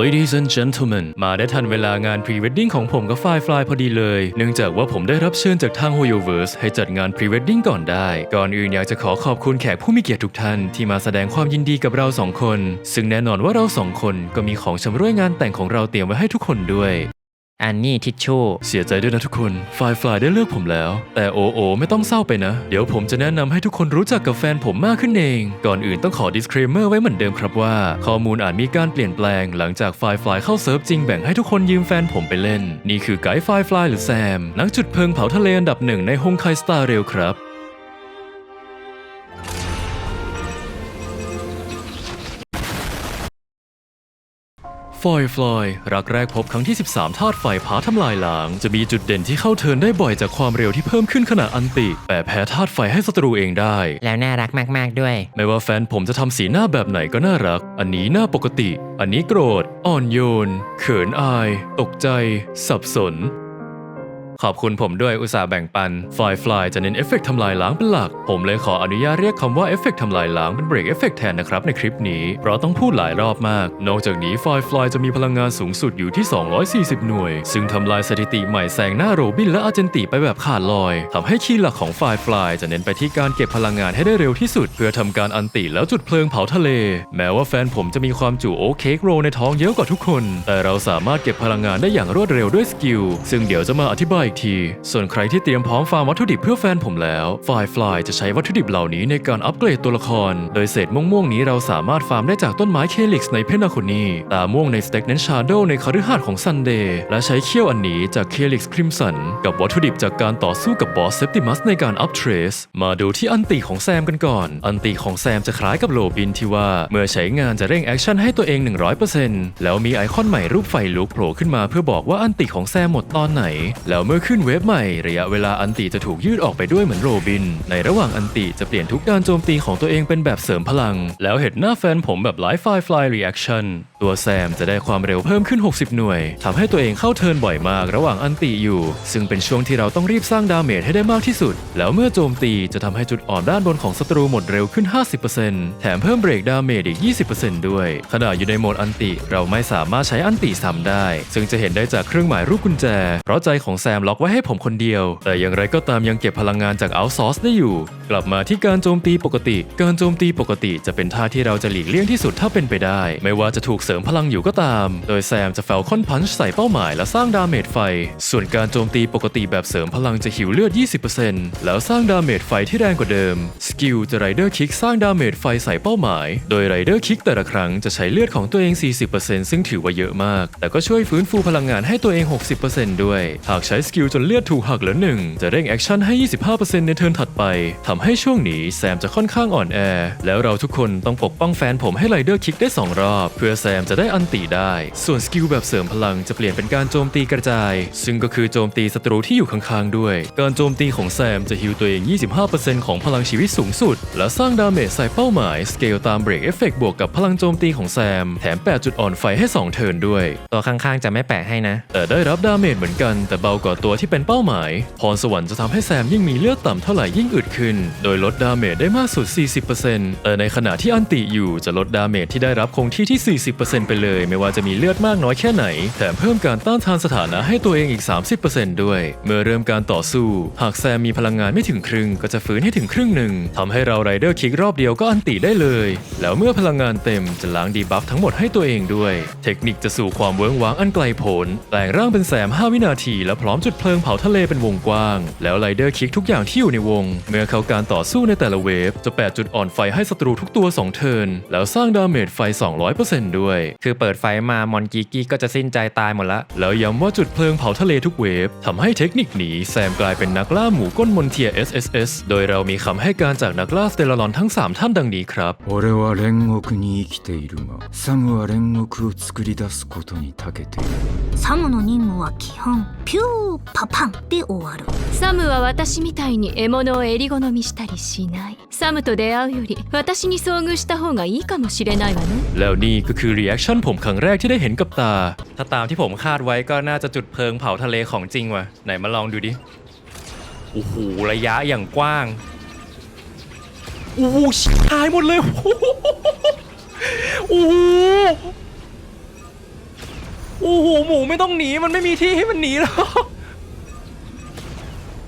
Ladies and gentlemen มาได้ทันเวลางาน Pre-Wedding ของผมกับ Firefly พอดีเลย เนื่องจากว่าผมได้รับเชิญจากทาง Hoyoverse ให้จัดงาน Pre-Wedding ก่อนได้ ก่อนอื่นอยากจะขอขอบคุณแขกผู้มีเกียรติทุกท่าน ที่มาแสดงความยินดีกับเราสองคน ซึ่งแน่นอนว่าเราสองคนก็มีของชำร่วยงานแต่งของเราเตรียมไว้ให้ทุกคนด้วย อันนี้ทิชชู่ เสียใจด้วยนะทุกคนฝ่ายฝ่ายได้เลือกผมแล้ว แต่โอโอไม่ต้องเศร้าไปนะ เดี๋ยวผมจะแนะนำให้ทุกคนรู้จักกับแฟนผมมากขึ้นเอง ก่อนอื่นต้องขอ disclaimer ไว้เหมือนเดิมครับว่า ข้อมูลอาจมีการเปลี่ยนแปลง หลังจากฝ่ายฝ่ายเข้าเซิร์ฟจริงแบ่งให้ทุกคนยืมแฟนผมไปเล่น นี่คือไกด์ฝ่ายฝ่ายหรือแซม นักจุดเพลิงเผาทะเลอันดับหนึ่งในฮงไคสตาร์เรลครับ ฟอยฟลอย รักแรกพบครั้งที่ 13ธาตุไฟผาทำลายล้าง จะมีจุดเด่นที่เข้าเทิร์นได้บ่อยจากความเร็วที่เพิ่มขึ้นขณะอันติ แต่แพ้ธาตุไฟให้ศัตรูเองได้ แล้วน่ารักมาก ๆ ด้วย ไม่ว่าแฟนผมจะทำสีหน้าแบบไหนก็น่ารัก อันนี้หน้าปกติ อันนี้โกรธ อ่อนโยน เขินอาย ตกใจ สับสน ขอบคุณผมด้วยอุตส่าห์แบ่งปัน Firefly จะเน้นเอฟเฟกต์ทำลายล้างเป็นหลัก ผมเลยขออนุญาตเรียกคำว่าเอฟเฟกต์ทำลายล้างเป็นเบรกเอฟเฟกต์แทนนะครับในคลิปนี้ เพราะต้องพูดหลายรอบมาก นอกจากนี้ Firefly จะมีพลังงานสูงสุดอยู่ที่ 240 หน่วย ซึ่งทำลายสถิติใหม่แซงหน้าโรบินและอาเจนติไปแบบขาดลอยทำให้คีย์หลักของ Firefly จะเน้นไปที่การเก็บพลังงานให้ได้เร็วที่สุด เพื่อทำการอันติแล้วจุดเพลิงเผาทะเล แม้ว่าแฟนผมจะมีความจุโอเคกโรในท้องเยอะกว่าทุกคน แต่เราสามารถเก็บพลังงานได้อย่างรวดเร็วด้วยสกิลซึ่งเดี๋ยวจะมาอธิบายอีกที ส่วนใครที่เตรียมพร้อมฟาร์มวัตถุดิบเพื่อแฟนผมแล้ว Firefly จะใช้วัตถุดิบเหล่านี้ในการอัปเกรดตัวละคร โดยเศษม่วงๆนี้เราสามารถฟาร์มได้จากต้นไม้เคลิกส์ในเพนาโคนีตาม่วงในสเต็กเนนชาโดในคฤหาสน์ของซันเดย์และใช้เขี้ยวอันนี้จากเคลิกส์คริมสันกับวัตถุดิบจากการต่อสู้กับบอสเซปติมัสในการอัพเทรสมาดูที่อันติของแซมกันก่อน อันติของแซมจะคล้ายกับโลบินที่ว่าเมื่อใช้งานจะเร่งแอคชั่นให้ตัวเอง 100%แล้วมีไอคอนใหม่รูปไฟลุกโผล่ขึ้นมาเพื่อบอกว่าอันติของแซมหมดตอนไหน แล้วเมื่อขึ้นเวฟใหม่ ระยะเวลาอันติจะถูกยืดออกไปด้วยเหมือนโรบิน ในระหว่างอันติจะเปลี่ยนทุกการโจมตีของตัวเองเป็นแบบเสริมพลัง แล้วเห็นหน้าแฟนผมแบบไลฟ์ไฟฟลายรีแอคชั่น ตัวแซมจะได้ความเร็วเพิ่มขึ้น 60 หน่วยทำให้ตัวเองเข้าเทิร์นบ่อยมากระหว่างอันติอยู่ ซึ่งเป็นช่วงที่เราต้องรีบสร้างดาเมจให้ได้มากที่สุด แล้วเมื่อโจมตีจะทำให้จุดอ่อนด้านบนของศัตรูหมดเร็วขึ้น 50%แถมเพิ่มเบรกดาเมจอีก 20%ด้วย ขณะอยู่ในโหมดอันติเราไม่สามารถใช้อันติซ้ำได้ ซึ่งจะเห็นได้จากเครื่องหมายรูปกุญแจ เพราะใจของแซมล็อกไว้ให้ผมคนเดียว แต่อย่างไรก็ตามยังเก็บพลังงานจากเอาซอร์สได้อยู่ กลับมาที่การโจมตีปกติ การโจมตีปกติจะเป็นท่าที่เราจะหลีกเลี่ยงที่สุดถ้าเป็นไปได้ ไม่ว่าจะถูกเสริมพลังอยู่ก็ตาม โดยแซมจะแฟลคอนพันช์ใส่เป้าหมายและสร้างดาเมจไฟ ส่วนการโจมตีปกติแบบเสริมพลังจะหิวเลือด 20%แล้วสร้างดาเมจไฟที่แรงกว่าเดิม สกิลจะไรเดอร์คิกสร้างดาเมจไฟใส่เป้าหมาย โดยไรเดอร์คิกแต่ละครั้งจะใช้เลือดของตัวเอง 40%ซึ่งถือว่าเยอะมาก แต่ก็ช่วยฟื้นฟูพลังงานให้ตัวเอง 60%ด้วย หากใช้สกิลจนเลือดถูกหักเหลือหนึ่งจะเร่งแอคชั่นให้ 25%ในเทิร์นถัดไปทำให้ช่วงนี้แซมจะค่อนข้างอ่อนแอ แล้วเราทุกคนต้องปกป้องแฟนผมให้ไรเดอร์คิกได้สองรอบ เพื่อแซมจะได้อันติได้ ส่วนสกิลแบบเสริมพลังจะเปลี่ยนเป็นการโจมตีกระจาย ซึ่งก็คือโจมตีศัตรูที่อยู่ข้างๆด้วย การโจมตีของแซมจะฮิวตัวเอง 25%ของพลังชีวิตสูงสุด และสร้างดาเมจใส่เป้าหมายสเกลตามเบรกเอฟเฟกบวกกับพลังโจมตีของแซม แถม 8 จุดอ่อนไฟให้ 2 เทิร์นด้วย ตัวข้างๆจะไม่แปะให้นะ แต่ได้รับดาเมจเหมือนกัน แต่เบากว่าตัวที่เป็นเป้าหมาย พรสวรรค์จะทำให้แซมยิ่งมีเลือดต่ำเท่าไหร่ยิ่งอึดขึ้น โดยลดดาเมจได้มากสุด 40%แต่ในขณะที่อันติอยู่จะลดดาเมจที่ได้รับคงที่ที่ 40%ไปเลย ไม่ว่าจะมีเลือดมากน้อยแค่ไหน แถมเพิ่มการต้านทานสถานะให้ตัวเองอีก 30%ด้วย เมื่อเริ่มการต่อสู้ หากแซมมีพลังงานไม่ถึงครึ่ง ก็จะฟื้นให้ถึงครึ่งหนึ่งทำให้เราไรเดอร์คิกรอบเดียวก็อันติได้เลย แล้วเมื่อพลังงานเต็มจะล้างดีบัฟทั้งหมดให้ตัวเองด้วย เทคนิคจะสู่ความเวิ้งว้างอันไกลโพ้นแปลงร่างเป็นแซม 5 วินาที แล้วพร้อมจุดเพลิงเผาทะเลเป็นวงกว้าง แล้วไรเดอร์คิกทุกอย่างที่อยู่ในวง เมื่อเข้าการต่อสู้ในแต่ละเวฟจะแปะจุดอ่อนไฟให้ศัตรูทุกตัว 2 เทิร์นแล้วสร้างดาเมจไฟ 200%ด้วยคือเปิดไฟมามอนกีกี้ก็จะสิ้นใจตายหมดละ แล้วย้ำว่าจุดเพลิงเผาทะเลทุกเวฟทำให้เทคนิคนี้แซมกลายเป็นนักล่าหมูก้นมนเทีย SSS โดยเรามีคำให้การจากนักล่าสเตลลอนทั้ง 3 ท่านดังนี้ครับ 俺は煉獄に生きているがサムは煉獄を作り出すことに長けているサムの任務は基本ピューパパンで終わる サムは私みたいに獲物を襟好みしたりしないサムと出会うより私に遭遇した方がいいかもしれないわね แล้วนี่ก็คือรีแอคชั่นผมครั้งแรกที่ได้เห็นกับตา ถ้าตามที่ผมคาดไว้ก็น่าจะจุดเพลิงเผาทะเลของจริงว่ะ ไหนมาลองดูดิ โอ้โห ระยะอย่างกว้าง โอ้โหชิบหายหมดเลย โอ้โหโอ้โห โอ้โห หมูไม่ต้องหนี มันไม่มีที่ให้มันหนีแล้ว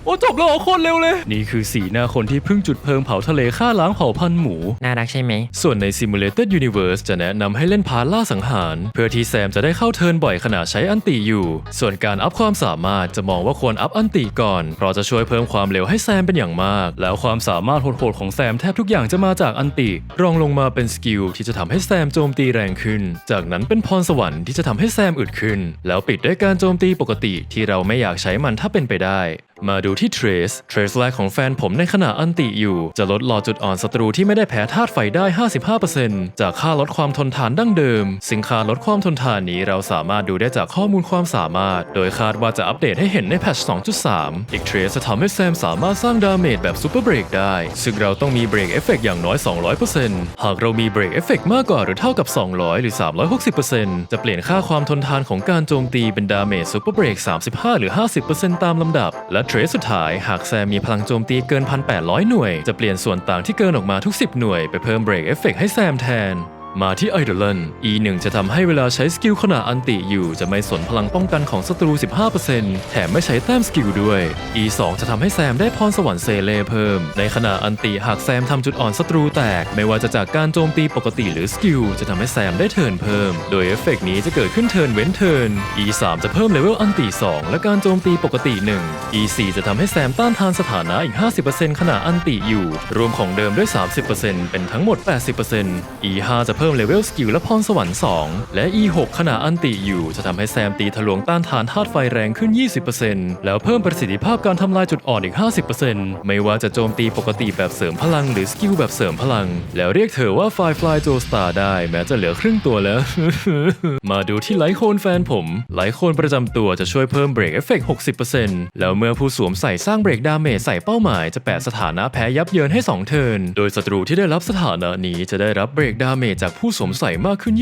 โอ้จบแล้วเหรอโคนเร็วเลย นี่คือสีหน้าคนที่เพิ่งจุดเพลิงเผาทะเลฆ่าล้างเผ่าพันธุ์หมู น่ารักใช่ไหม ส่วนใน Simulated Universe จะแนะนำให้เล่นพาร์ทล่าสังหาร เพื่อที่แซมจะได้เข้าเทิร์นบ่อยขณะใช้อันติอยู่ ส่วนการอัพความสามารถจะมองว่าควรอัพอันติก่อน เพราะจะช่วยเพิ่มความเร็วให้แซมเป็นอย่างมาก แล้วความสามารถโหดๆของแซมแทบทุกอย่างจะมาจากอันติ รองลงมาเป็นสกิลที่จะทำให้แซมโจมตีแรงขึ้น จากนั้นเป็นพรสวรรค์ที่จะทำให้แซมอึดขึ้น แล้วปิดด้วยการโจมตีปกติที่เราไม่อยากใช้มันถ้าเป็นไปได้มาดูที่ Trace Trace แรกของแฟนผมในขณะอันติอยู่ จะลดหลอดจุดอ่อนศัตรูที่ไม่ได้แพ้ธาตุไฟได้ 55%จากค่าลดความทนทานดั้งเดิมซึ่งค่าลดความทนทานนี้เราสามารถดูได้จากข้อมูลความสามารถ โดยคาดว่าจะอัปเดตให้เห็นในแพทช์ 2.3 อีก Trace จะทำให้แซมสามารถสร้างดาเมจแบบซูเปอร์เบรกได้ ซึ่งเราต้องมีเบรกเอฟเฟกอย่างน้อย 200%หากเรามีเบรกเอฟเฟกมากกว่าหรือเท่ากับ 200 หรือ 360%จะเปลี่ยนค่าความทนทานของการโจมตีเป็นดาเมจซูเปอร์เบรก35 หรือ 50%ตามลำดับและรดสุดท้ายหากแซมมีพลังโจมตีเกิน 1,800 หน่วย จะเปลี่ยนส่วนต่างที่เกินออกมาทุก 10 หน่วยไปเพิ่มเบรกเอฟเฟกให้แซมแทน มาที่ไอเดลน E1 จะทำให้เวลาใช้สกิลขณะอันติอยู่จะไม่สนพลังป้องกันของศัตรู 15%แถมไม่ใช้แต้มสกิลด้วย E2 จะทำให้แซมได้พรสวรรค์เซเลเพิ่ม ในขณะอันติหากแซมทำจุดอ่อนศัตรูแตก ไม่ว่าจะจากการโจมตีปกติหรือสกิลจะทำให้แซมได้เทิร์นเพิ่ม โดยเอฟเฟกต์นี้จะเกิดขึ้นเทิร์นเว้นเทิร์น E3 จะเพิ่มเลเวลอันติ 2 และการโจมตีปกติ 1 E4 จะทำให้แซมต้านทานสถานะอีก 50%ขณะอันติอยู่ รวมของเดิมด้วย 30%เป็นทั้งหมด 80% E5 จะเพิ่มเลเวลสกิลและพรสวรรค์ 2 และ E6 ขณะอันติอยู่ จะทำให้แซมตีทะลวงต้านทานธาตุไฟแรงขึ้น 20%แล้วเพิ่มประสิทธิภาพการทำลายจุดอ่อนอีก 50%ไม่ว่าจะโจมตีปกติแบบเสริมพลังหรือสกิลแบบเสริมพลัง แล้วเรียกเธอว่า Firefly j o s t a r ได้แม้จะเหลือครึ่งตัวแล้ว มาดูที่ไลโคนแฟนผมไลโคนประจำตัวจะช่วยเพิ่มเบรกเอฟเฟกต์60%แล้วเมื่อผู้สวมใส่สร้างเบรกดาเมจใส่เป้าหมายจะแปะสถานะแพ้ยับเยินให้ 2 เทิร์นโดยศัตรูที่ได้รับสถานะนี้จะได้รับเบรกดาเมจจากผู้สวมใส่มากขึ้น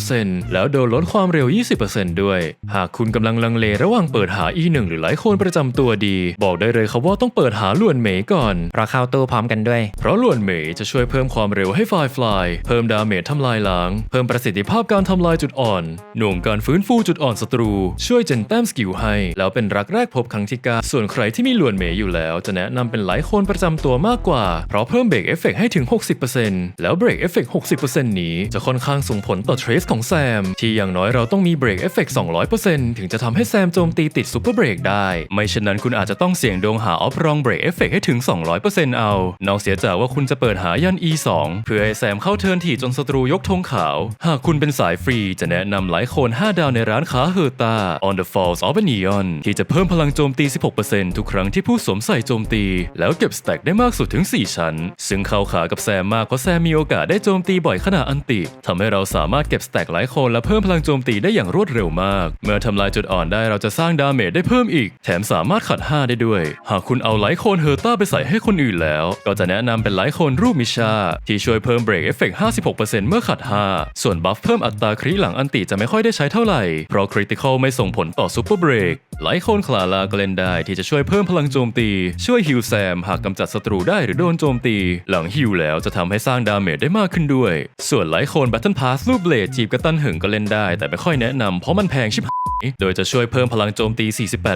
24%แล้วโดนลดความเร็ว 20%ด้วย หากคุณกำลังลังเลระหว่างเปิดหา E1 หรือไลท์โคนประจำตัวดี บอกได้เลยครับว่าต้องเปิดหาลวนเหมยก่อน เพราะเข้าตู้พร้อมกันด้วย เพราะลวนเหมยจะช่วยเพิ่มความเร็วให้ไฟฟลายเพิ่มดาเมจทำลายล้าง เพิ่มประสิทธิภาพการทำลายจุดอ่อน หน่วงการฟื้นฟูจุดอ่อนศัตรู ช่วยเจนแต้มสกิลให้ แล้วเป็นรักแรกพบครั้งที่เก้าส่วนใครที่มีลวนเหมยอยู่แล้ว จะแนะนำเป็นไลท์โคนประจำตัวมากกว่า เพราะเพิ่มเบรกเอฟเฟกให้ถึง 60%แล้วเบรกเอฟเฟก60%นี้จะค่อนข้างส่งผลต่อเทรสของแซม ที่อย่างน้อยเราต้องมีเบรกเอฟเฟก200%ถึงจะทำให้แซมโจมตีติดซูเปอร์เบรกได้ ไม่เช่นนั้นคุณอาจจะต้องเสี่ยงดวงหาออฟรองเบรกเอฟเฟกให้ถึง 200%เอา นอกเสียจากว่าคุณจะเปิดหายัน E2 เพื่อให้แซมเข้าเทิร์นถี่จนศัตรูยกธงขาว หากคุณเป็นสายฟรีจะแนะนำไลท์โคน 5 ดาวในร้านค้าเฮอร์ตา On the Falls of a Neon ที่จะเพิ่มพลังโจมตี 16%ทุกครั้งที่ผู้สวมใส่โจมตี แล้วเก็บสแต็กได้มากสุดถึง 4 ชั้น ซึ่งเข้าขากับแซมมากเพราะแซมมีโอกาสได้โจมตีบ่อยขณะอันติทำให้เราสามารถเก็บสแต็กไลท์โคนและเพิ่มพลังโจมตีได้อย่างรวดเร็วมาก เมื่อทำลายจุดอ่อนได้เราจะสร้างดาเมจได้เพิ่มอีก แถมสามารถขัด 5 ได้ด้วย หากคุณเอาไลท์โคนเฮอร์ต้าไปใส่ให้คนอื่นแล้ว ก็จะแนะนำเป็นไลท์โคนรูปมิชา ที่ช่วยเพิ่มเบรกเอฟเฟกต์56%เมื่อขัด 5 ส่วนบัฟเพิ่มอัตราคริหลังอันติจะไม่ค่อยได้ใช้เท่าไหร่เพราะคริติคอลไม่ส่งผลต่อซูเปอร์เบรก ไลท์โคนคลาลาก็เล่นได้ที่จะช่วยเพิ่มพลังโจมตี ช่วยฮิลแซมหากกำจัดศัตรูได้หรือโดนโจมตี หลังฮิลแล้วจะทำให้สร้างดาเมจได้มากขึ้นด้วย ส่วนไลท์โคนแบทเทิลพาสรูปเบลดจีบกระตันหึงก็เล่นได้ แต่ไม่ค่อยแนะนำเพราะมันแพงชิบหายโดยจะช่วยเพิ่มพลังโจมตี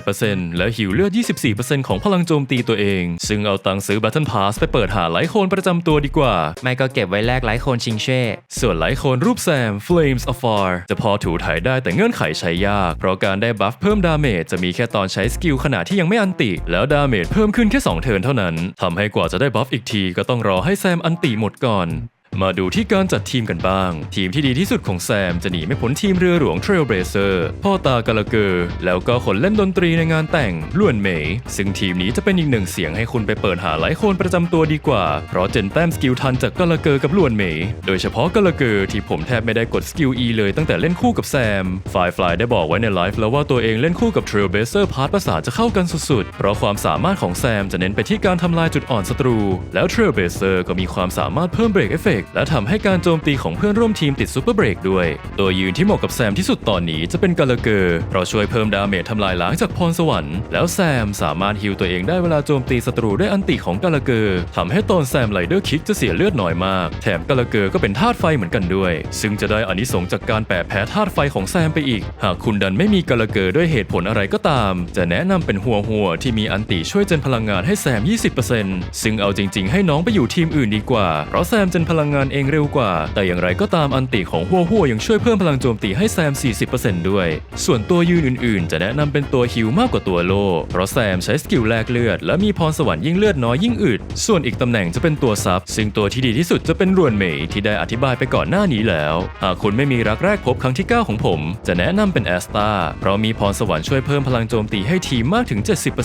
48%และหิวเลือด 24%ของพลังโจมตีตัวเอง ซึ่งเอาตังค์ซื้อ Battle Pass ไปเปิดหาไลท์โคนประจำตัวดีกว่า ไม่ก็เก็บไว้แลกไลท์โคนชิงเช่ ส่วนไลท์โคนรูปแซม Flames Afar จะพอถูถ่ายได้แต่เงื่อนไขใช้ยาก เพราะการได้บัฟเพิ่มดาเมจจะมีแค่ตอนใช้สกิลขณะที่ยังไม่อันติ แล้วดาเมจเพิ่มขึ้นแค่ 2 เทิร์นเท่านั้นทำให้กว่าจะได้บัฟอีกทีก็ต้องรอให้แซมอันติหมดก่อน มาดูที่การจัดทีมกันบ้าง ทีมที่ดีที่สุดของแซมจะหนีไม่พ้นทีมเรือหลวง Trailblazer พ่อตากาลเกอร์ แล้วก็คนเล่นดนตรีในงานแต่งล้วนเมยซึ่งทีมนี้จะเป็นอีกหนึ่งเสียงให้คุณไปเปิดหาไลท์โคนประจำตัวดีกว่า เพราะเจนแต้มสกิลทันจากกาลเกอร์กับล้วนเมยโดยเฉพาะกาลเกอร์ที่ผมแทบไม่ได้กดสกิล E เลยตั้งแต่เล่นคู่กับแซมฟายฟลายได้บอกไว้ในไลฟ์แล้วว่าตัวเองเล่นคู่กับ Trailblazer พาร์ทภาษาจะเข้ากันสุดๆ เพราะความสามารถของแซมจะเน้นไปที่การทำลายจุดอ่อนศัตรู แล้ว Trailblazer ก็มีความสามารถเพิ่มเบรกเอฟเฟกกและทำให้การโจมตีของเพื่อนร่วมทีมติดซูเปอร์เบรกด้วย ตัวยืนที่เหมาะกับแซมที่สุดตอนนี้จะเป็นกาลเกอร์เพราะช่วยเพิ่มดาเมจทำลายล้างจากพรสวรรค์แล้วแซมสามารถฮิวตัวเองได้เวลาโจมตีศัตรูด้วยอันติของกาลเกอร์ทำให้ตอนแซมไลเดอร์คิกจะเสียเลือดน้อยมาก แถมกาลเกอร์ก็เป็นธาตุไฟเหมือนกันด้วย ซึ่งจะได้อานิสงส์จากการแปะแพ้ธาตุไฟของแซมไปอีก หากคุณดันไม่มีกาลเกอร์ด้วยเหตุผลอะไรก็ตาม จะแนะนำเป็นหัวหัวที่มีอันติช่วยเจนพลังงานให้แซม 20%ซึ่งเอาจริง ๆ ให้น้องไปอยู่ทีมอื่นดีกว่าเพราะแซมเจนพลังงานเองเร็วกว่า แต่อย่างไรก็ตามอันติของหัวหัวๆยังช่วยเพิ่มพลังโจมตีให้แซม 40%ด้วย ส่วนตัวยืนอื่นๆ จะแนะนำเป็นตัวฮิวมากกว่าตัวโล เพราะแซมใช้สกิลแลกเลือด และมีพรสวรรค์ยิ่งเลือดน้อยยิ่งอึด ส่วนอีกตำแหน่งจะเป็นตัวซับ ซึ่งตัวที่ดีที่สุดจะเป็นรวนเมยที่ได้อธิบายไปก่อนหน้านี้แล้ว หากคุณไม่มีรักแรกพบครั้งที่ 9 ของผม จะแนะนำเป็นแอสตาเพราะมีพรสวรรค์ช่วยเพิ่มพลังโจมตีให้ทีมมากถึง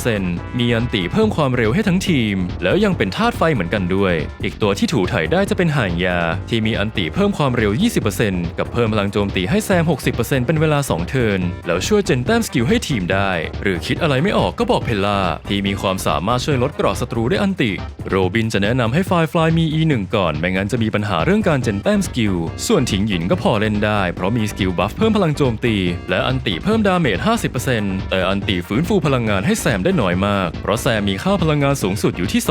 70%มีอันติเพิ่มความเร็วให้ทั้งทีม แล้วยังเป็นธาตุไฟเหมือนกันด้วย อีกตัวที่ถูถ่ายได้จะเป็นห่างยาที่มีอันติเพิ่มความเร็ว 20%กับเพิ่มพลังโจมตีให้แซม 60%เป็นเวลา 2 เทิร์น แล้วช่วยเจนแต้มสกิลให้ทีมได้ หรือคิดอะไรไม่ออกก็บอกเพลล่า ที่มีความสามารถช่วยลดกราะศัตรูได้อันติ โรบินจะแนะนำให้ไฟฟลายมี E1 ก่อน ไม่งั้นจะมีปัญหาเรื่องการเจนแต้มสกิล ส่วนถิงหยินก็พอเล่นได้ เพราะมีสกิลบัฟเพิ่มพลังโจมตี และอันติเพิ่มดาเมจ 50%แต่อันติฟื้นฟูพลังงานให้แซมได้น้อยมาก เพราะแซมมีค่าพลังงานสูงสุดอยู่ที่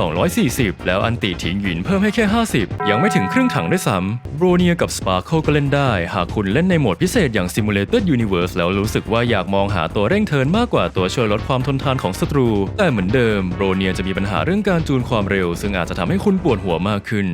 240 แล้วอันติถิงหยินเพิ่มให้แค่ 50 ยังไม่ถึงรึ่งถังด้วยซ้ำโบรเนียกับสปาร์เคิลก็เล่นได้ หากคุณเล่นในโหมดพิเศษอย่าง Simulated Universe แล้วรู้สึกว่าอยากมองหาตัวเร่งเทินมากกว่าตัวช่วยลดความทนทานของศัตรู แต่เหมือนเดิมโบรเนียจะมีปัญหาเรื่องการจูนความเร็ว ซึ่งอาจจะทำให้คุณปวดหัวมากขึ้น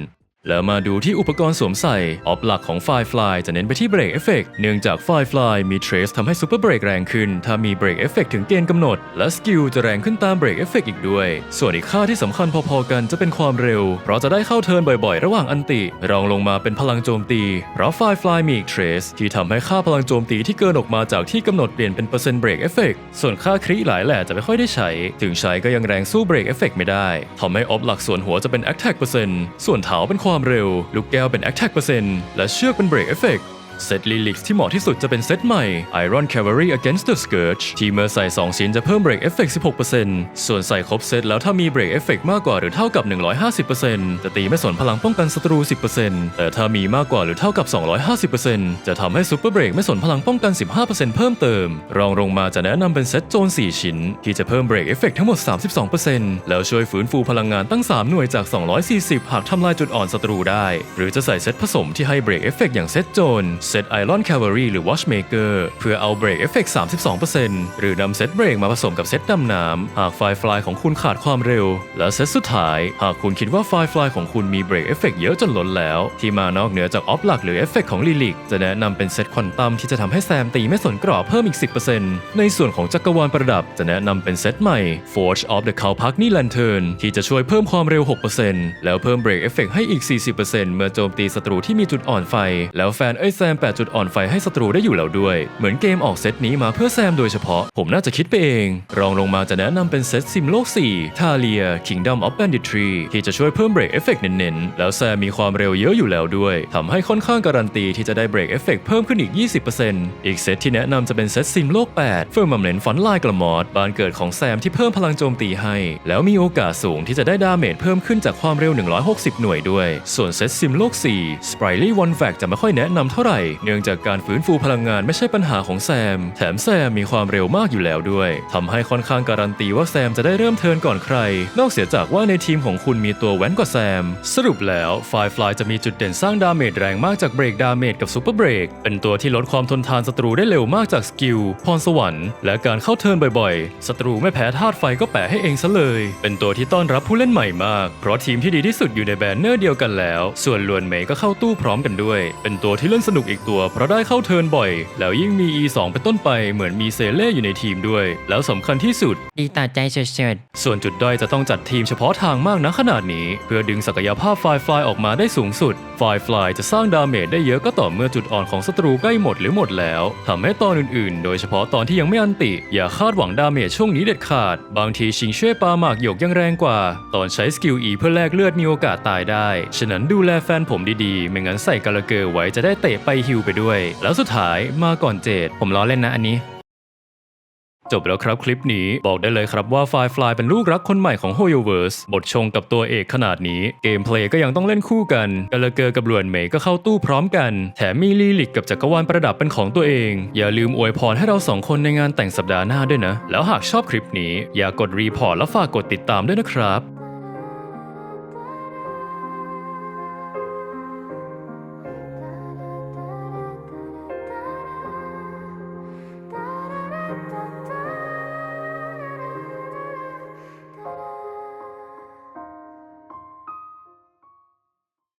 แล้วมาดูที่อุปกรณ์สวมใส่ ออฟหลักของ Firefly จะเน้นไปที่เบรกเอฟเฟกเนื่องจาก Firefly มี Trace ทำให้ซูเปอร์เบรกแรงขึ้น ถ้ามีเบรกเอฟเฟกถึงเกณฑ์กำหนด และสกิลจะแรงขึ้นตามเบรกเอฟเฟกอีกด้วย ส่วนอีกค่าที่สำคัญพอๆกันจะเป็นความเร็ว เพราะจะได้เข้าเทิร์นบ่อยๆ ระหว่างอันติ รองลงมาเป็นพลังโจมตี เพราะ Firefly มีอีก Trace ที่ทำให้ค่าพลังโจมตีที่เกินออกมาจากที่กำหนดเปลี่ยนเป็นเปอร์เซ็นต์เบรกเอฟเฟกส่วนค่าคริหลายแหล่จะไม่ค่อยได้ใช้ ถึงใช้ก็ยังแรงสู้เบรกเอฟเฟกไม่ได้ทำให้ออฟหลักส่วนหัวจะเป็น Attack เปอร์เซ็นต์ส่วนเท้าเป็นความความเร็ว ลูกแก้วเป็น Attack เปอร์เซ็นต์และเชือกเป็น Break Effect เซตลิลิกที่เหมาะที่สุดจะเป็นเซตใหม่ Iron Cavalry Against the Scourge ที่เมื่อใส่ 2 ชิ้นจะเพิ่ม Break Effect 16%ส่วนใส่ครบเซตแล้วถ้ามี Break Effect มากกว่าหรือเท่ากับ 150%จะตีไม่สนพลังป้องกันศัตรู 10%แต่ถ้ามีมากกว่าหรือเท่ากับ 250%จะทำให้ Super Break ไม่สนพลังป้องกัน 15%เพิ่มเติม รองลงมาจะแนะนำเป็นเซตโจน 4 ชิ้น ที่จะเพิ่ม Break Effect ทั้งหมด 32%แล้วช่วยฟื้นฟูพลังงานตั้ง 3 หน่วยจาก 240 หากทำลายจุดอ่อนศัตรูได้ หรือจะใส่เซตผสมที่ให้ Break Effect อย่างเซตโจนเซต Iron Cavalry หรือ Watchmaker เพื่อเอา Break Effect 32%หรือนำเซตเบรกมาผสมกับเซตดำน้ำหากไฟฟลายของคุณขาดความเร็ว และเซตสุดท้าย หากคุณคิดว่าไฟฟลายของคุณมี Break Effect เยอะจนล้นแล้ว ที่มานอกเหนือจากออฟหลักหรือเอฟเฟกต์ของลิลิกจะแนะนำเป็นเซตควอนตัมที่จะทำให้แซมตีไม่สนกรอบเพิ่มอีก 10%ในส่วนของจักรวาลประดับจะแนะนำเป็นเซตใหม่ Forge of the Kalpakni Lantern ที่จะช่วยเพิ่มความเร็ว 6%แล้วเพิ่ม Break Effect ให้อีก 40%เมื่อโจมตีศัตรูที่มีจุดอ่อนไฟ แล้วแฟนเอ้ยแซม8จุดอ่อนไฟให้ศัตรูได้อยู่แล้วด้วย เหมือนเกมออกเซตนี้มาเพื่อแซมโดยเฉพาะ ผมน่าจะคิดไปเอง รองลงมาจะแนะนำเป็นเซตซิมโลก 4 ทาเลีย Kingdom of Banditry ที่จะช่วยเพิ่ม Break Effect เน้นๆ แล้วแซมมีความเร็วเยอะอยู่แล้วด้วย ทำให้ค่อนข้างการันตีที่จะได้ Break Effect เพิ่มขึ้นอีก 20%อีกเซตที่แนะนำจะเป็นเซตซิมโลก8 Firmament f o n t Line กระมอดบานเกิดของแซมที่เพิ่มพลังโจมตีให้ แล้วมีโอกาสสูงที่จะได้ดาเมจเพิ่มขึ้นจากความเร็ว 160 หน่วยด้วย ส่วนเซตซิมโลก 4 Sprightly One Fact จะไม่ค่อยแนะนำเท่าไหร่เนื่องจากการฟื้นฟูพลังงานไม่ใช่ปัญหาของแซม แถมแซมมีความเร็วมากอยู่แล้วด้วยทำให้ค่อนข้างการันตีว่าแซมจะได้เริ่มเทิร์นก่อนใคร นอกเสียจากว่าในทีมของคุณมีตัวแว้นกว่าแซม สรุปแล้วไฟฟลายจะมีจุดเด่นสร้างดาเมจแรงมากจากเบรกดาเมจกับซูเปอร์เบรกเป็นตัวที่ลดความทนทานศัตรูได้เร็วมากจากสกิลพรสวรรค์และการเข้าเทิร์นบ่อยๆศัตรูไม่แพ้ธาตุไฟก็แปะให้เองซะเลย เป็นตัวที่ต้อนรับผู้เล่นใหม่มาก เพราะทีมที่ดีที่สุดอยู่ในแบนเนอร์เดียวกันแล้ว ส่วนลวนเมยก็เข้าตู้พร้อมกันด้วย เป็นตัวที่เล่นสนุกอีกตัวเพราะได้เข้าเทิร์นบ่อย แล้วยิ่งมี E2 เป็นต้นไปเหมือนมีเซเล่อยู่ในทีมด้วย แล้วสำคัญที่สุด ดีต่อใจเฉิดส่วนจุดด้อยจะต้องจัดทีมเฉพาะทางมากนะขนาดนี้ เพื่อดึงศักยภาพไฟฟลายออกมาได้สูงสุดไฟฟลายจะสร้างดาเมจได้เยอะก็ต่อเมื่อจุดอ่อนของศัตรูใกล้หมดหรือหมดแล้วทำให้ตอนอื่นๆ โดยเฉพาะตอนที่ยังไม่อันติ อย่าคาดหวังดาเมจช่วงนี้เด็ดขาด บางทีชิงช่วยปาหมากหยกยังแรงกว่า ตอนใช้สกิลอีเพื่อแลกเลือดมีโอกาสตายได้ ฉะนั้นดูแลแฟนผมดีๆ ไม่งั้นใส่กาลาเกอร์ไว้จะได้เตะไปฮิวไปด้วย แล้วสุดท้ายมาก่อนเจดผมล้อเล่นนะอันนี้ จบแล้วครับคลิปนี้บอกได้เลยครับว่า Firefly เป็นลูกรักคนใหม่ของ Hoyoverse บทชงกับตัวเอกขนาดนี้ เกมเพลย์ก็ยังต้องเล่นคู่กันกาลเกอร์กับลวนเมยก็เข้าตู้พร้อมกัน แถมมีลีลิกกับจักรวาลประดับเป็นของตัวเอง อย่าลืมอวยพรให้เราสองคนในงานแต่งสัปดาห์หน้าด้วยนะ แล้วหากชอบคลิปนี้อย่ากดรีพอร์ตและฝากกดติดตามด้วยนะครับ